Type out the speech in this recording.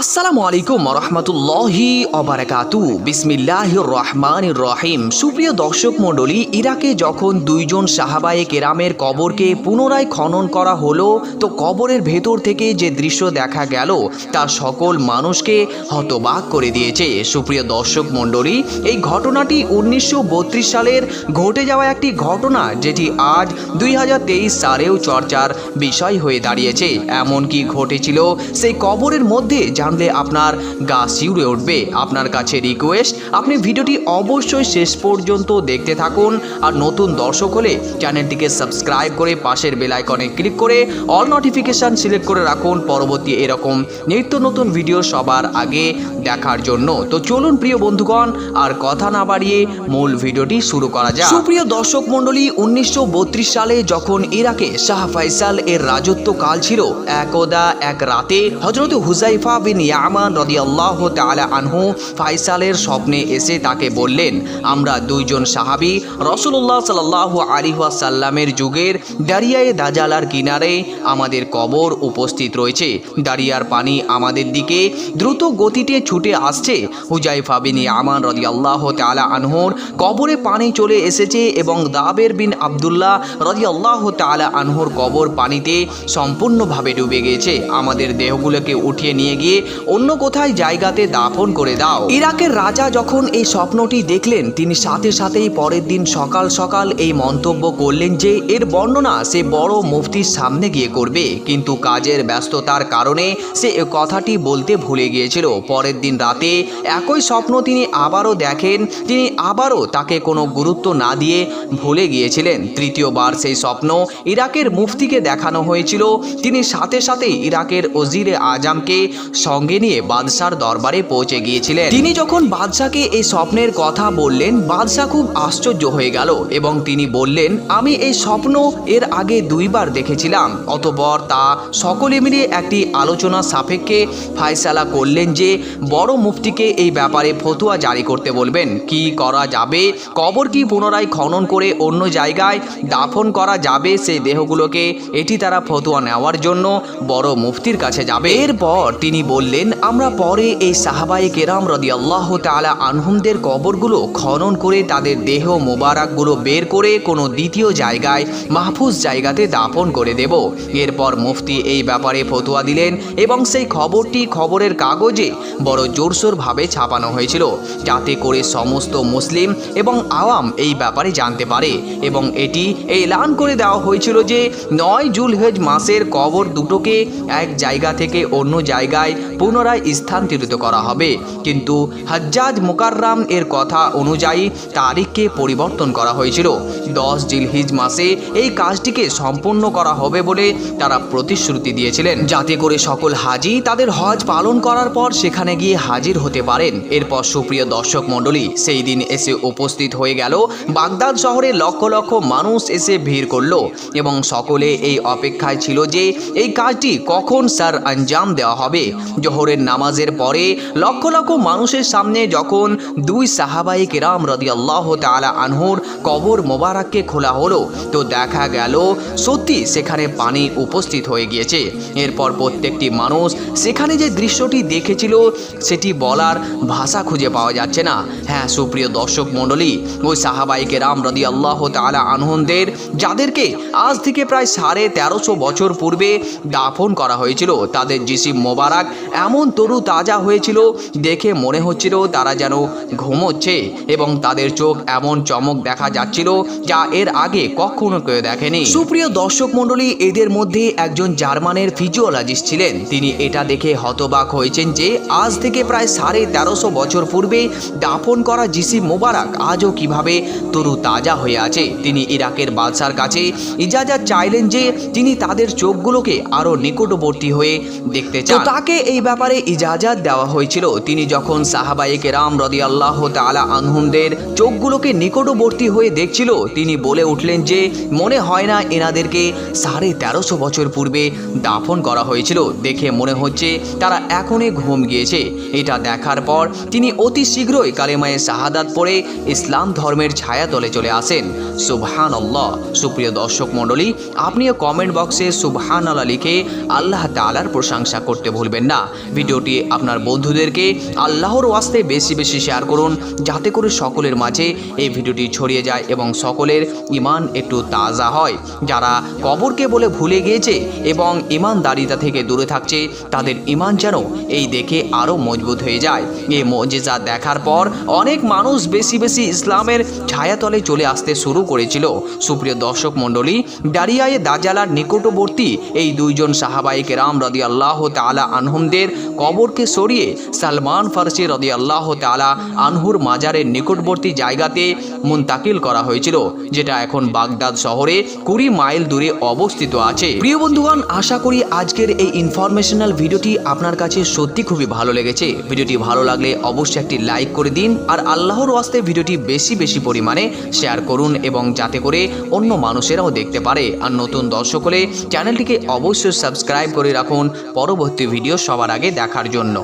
আসসালামু আলাইকুম রহমতুল্লাহি অবারাকাতু বিসমিল্লাহ রহমান রহিম সুপ্রিয় দর্শক মণ্ডলী, ইরাকে যখন দুইজন সাহাবায়ে কেরামের কবরকে পুনরায় খনন করা হলো, তো কবরের ভেতর থেকে যে দৃশ্য দেখা গেল, তা সকল মানুষকে হতবাক করে দিয়েছে। সুপ্রিয় দর্শক মণ্ডলী, এই ঘটনাটি উনিশশো বত্রিশ সালের ঘটে যাওয়া একটি ঘটনা, যেটি আজ দুই হাজার তেইশ সালেও চর্চার বিষয় হয়ে দাঁড়িয়েছে। এমনকি ঘটেছিল সেই কবরের মধ্যে জানলে আপনার গা শিউরে উঠবে। আপনার কাছে রিকোয়েস্ট আপনি ভিডিওটি অবশ্যই শেষ পর্যন্ত দেখতে থাকুন আর নতুন দর্শক হলে চ্যানেলটিকে সাবস্ক্রাইব করে পাশের বেল আইকনে ক্লিক করে অল নোটিফিকেশান সিলেক্ট করে রাখুন। পরবর্তী এরকম নিত্য নতুন ভিডিও সবার আগে দেখার জন্য। তো চলুন প্রিয় বন্ধুগণ, আর কথা না বাড়িয়ে মূল ভিডিওটি শুরু করা যাক। সুপ্রিয় দর্শক মণ্ডলী, উনিশশো বত্রিশ সালে যখন ইরাকে শাহ ফাইসাল এর রাজত্বকাল ছিল, একদা এক রাতে হজরত হুজাইফা বিন ইয়ামান রদিয়াল্লাহ তাআলা আনহু ফাইসালের স্বপ্নে এসে তাকে বললেন, আমরা দুইজন সাহাবী রসুল্লাহ সাল্লাহ আলী সাল্লামের যুগের দারিয়ায়ে দাজালার কিনারে আমাদের কবর উপস্থিত রয়েছে। দারিয়ার পানি আমাদের দিকে দ্রুত গতিতে ছুটে আসছে। হুজাইফা বিন ইয়ামান রদিয়াল্লাহ তাআলা আনহুর কবরে পানি চলে এসেছে এবং দাবের বিন আবদুল্লাহ রদিয়াল্লাহ তাআলা আনহুর কবর পানিতে সম্পূর্ণভাবে ডুবে গেছে। আমাদের দেহগুলোকে উঠিয়ে নিয়ে গিয়ে অন্য কোথায় জায়গাতে দাফন করে দাও। ইরাকের রাজা যখন এই স্বপ্নটি দেখলেন, তিনি সাথে সাথেই পরের দিন সকাল সকাল এই মন্তব্য করলেন যে, এর বর্ণনা সে বড় মুফতির সামনে গিয়ে করবে। কিন্তু কাজের ব্যস্ততার কারণে সে কথাটি বলতে ভুলে গিয়েছিল। পরের দিন রাতে একই স্বপ্ন তিনি আবারও দেখেন, তিনি আবারও তাকে কোনো গুরুত্ব না দিয়ে ভুলে গিয়েছিলেন। তৃতীয়বার সেই স্বপ্ন ইরাকের মুফতিকে দেখানো হয়েছিল। তিনি সাথে সাথে ইরাকের ওজিরে আজমকে সঙ্গে নিয়ে বাদশার দরবারে পৌঁছে গিয়েছিলেন। তিনি যখন বাদশাকে এই স্বপ্নের কথা বললেন বাদশাহ খুব আশ্চর্য হয়ে গেল এবং তিনি বললেন, আমি এই স্বপ্ন এর আগে দুইবার দেখেছিলাম। অতপর তা সকলে মিলে একটি আলোচনা সাপেক্ষে ফায়সালা করলেন যে, বড় মুফতিকে এই ব্যাপারে ফতুয়া জারি করতে বলবেন। কি করা যাবে? কবর কি পুনরায় খনন করে অন্য জায়গায় দাফন করা যাবে সেই দেহগুলোকে? এটি তারা ফতুয়া নেওয়ার জন্য বড় মুফতির কাছে যাবে। এরপর তিনি বললেন, আমরা পরে এই সাহাবায়ে কেরাম রদি আল্লাহ তালা আনহুমদের কবরগুলো খনন করে তাদের দেহ মোবারকগুলো বের করে কোনো দ্বিতীয় জায়গায়, মাহফুজ জায়গাতে দাপন করে দেব। এরপর মুফতি এই ব্যাপারে ফতুয়া দিলেন এবং সেই খবরটি খবরের কাগজে বড় জোরসোরভাবে ছাপানো হয়েছিল, যাতে করে সমস্ত মুসলিম এবং আওয়াম এই ব্যাপারে জানতে পারে এবং এটি এলান করে দেওয়া হয়েছিল যে নয় জুলহেজ মাসের কবর দুটোকে এক জায়গা থেকে অন্য জায়গায় পুনরায় স্থানান্তরিত করা হবে। কিন্তু হজ্জাজ মুকাররাম এর কথা অনুযায়ী তারিখকে পরিবর্তন করা হয়েছিল। দশ জিলহিজ মাসে এই কাজটিকে সম্পূর্ণ করা হবে বলে তারা প্রতিশ্রুতি দিয়েছিলেন। যাতে করে সকল হাজি তাদের হজ পালন করার পর সেখানে গিয়ে হাজির হতে পারেন। এরপর সুপ্রিয় দর্শক মণ্ডলী, সেই দিন এসে উপস্থিত হয়ে গেল। বাগদাদ শহরে লক্ষ লক্ষ মানুষ এসে ভিড় করল এবং সকলে এই অপেক্ষায় ছিল যে এই কাজটি কখন স্যার আঞ্জাম দেওয়া হবে। জোহরের নামাজের পরে লক্ষ লক্ষ মানুষের সামনে যখন দুই সাহাবাই কেরাম রদি আল্লাহ তালা আনহুর কবর মোবারককে খোলা হলো, তো দেখা গেল সত্যি সেখানে পানি উপস্থিত হয়ে গিয়েছে। এরপর প্রত্যেকটি মানুষ সেখানে যে দৃশ্যটি দেখেছিল, সেটি বলার ভাষা খুঁজে পাওয়া যাচ্ছে না। হ্যাঁ সুপ্রিয় দর্শক মণ্ডলী, ওই সাহাবাইকে রাম রদি আল্লাহ তালা আনহনদের যাদেরকে আজ থেকে প্রায় সাড়ে তেরোশো বছর পূর্বে দাফন করা হয়েছিল, তাদের জিসিম মোবারক এমন তরু তাজা হয়েছিল দেখে মনে হচ্ছিল তারা যেন ঘুমোচ্ছে এবং তাদের চোখ এমন চমক দেখা যাচ্ছিল যা এর আগে কখনো কেউ দেখেনি। সুপ্রিয় দর্শক মণ্ডলী এদের মধ্যে একজন জার্মানের ফিজিওলজিস্ট ছিলেন। তিনি এটা দেখে হতবাক হয়েছেন যে আজ থেকে প্রায় সাড়ে তেরোশো বছর পূর্বে দাফন করা জিসি মোবারক আজও কীভাবে তরু তাজা হয়ে আছে তিনি ইরাকের বাদশার কাছে ইজাজত চাইলেন যে তিনি তাদের চোখগুলোকে আরও নিকটবর্তী হয়ে দেখতে চান। তাকে এই ব্যাপারে ইজাজাত দেওয়া হয়েছিল। তিনি যখন সাহাবাইকে রাম রদি আল্লাহ তালা আনহুমদের চোখগুলোকে নিকটবর্তী হয়ে দেখছিল, তিনি বলে উঠলেন যে, মনে হয় না এনাদেরকে সাড়ে তেরোশো বছর পূর্বে দাফন করা হয়েছিল। দেখে মনে হচ্ছে তারা এখনই ঘুম গিয়েছে। এটা দেখার পর তিনি অতি শীঘ্রই কালেমায়ে শাহাদাত পড়ে ইসলাম ধর্মের ছায়া তলে চলে আসেন। সুবহান আল্লাহ সুপ্রিয় দর্শক মণ্ডলী, আপনিও কমেন্ট বক্সে সুবহান আল্লাহ লিখে আল্লাহ তালার প্রশংসা করতে ভুলবেন না। ভিডিওটি আপনার বন্ধুদেরকে আল্লাহর ওয়াস্তে বেশি বেশি শেয়ার করুন, যাতে করে সকলের মাঝে এই ভিডিওটি ছড়িয়ে যায় এবং সকলের ইমান একটু তাজা হয়। যারা কবরকে বলে ভুলে গিয়েছে এবং ইমানদারিতা থেকে দূরে থাকছে, তাদের ইমান যেন এই দেখে আরও মজবুত হয়ে যায়। এই মজেজা দেখার পর অনেক মানুষ বেশি বেশি ইসলামের ছায়াতলে চলে আসতে শুরু করেছিল। সুপ্রিয় দর্শক মণ্ডলী ডারিয়ায়ে দাজালার নিকটবর্তী এই দুইজন সাহাবাই কেরাম রদি আল্লাহ তালা আনহুমদের কবরকে সরিয়ে সালমান ফার্সি রদি আল্লাহ তালা আনহুর মাজারের নিকটবর্তী জায়গাতে মুন্তাকিল করা হয়েছিল, যেটা এখন বাগদাদ শহরে কুড়ি মাইল দূরে অবস্থিত আছে। প্রিয় বন্ধুগণ, আশা করি আজকের এই ইনফরমেশনাল ভিডিওটি আপনার কাছে সত্যি খুবই ভালো লেগেছে। ভিডিওটি ভালো লাগলে অবশ্যই একটি লাইক করে দিন আর আল্লাহর ওয়াস্তে ভিডিওটি বেশি বেশি পরিমাণে শেয়ার করুন এবং যাতে করে অন্য মানুষেরাও দেখতে পারে। আর নতুন দর্শক হলে চ্যানেলটিকে অবশ্যই সাবস্ক্রাইব করে রাখুন। পরবর্তী ভিডিও সবার আগে দেখার জন্য।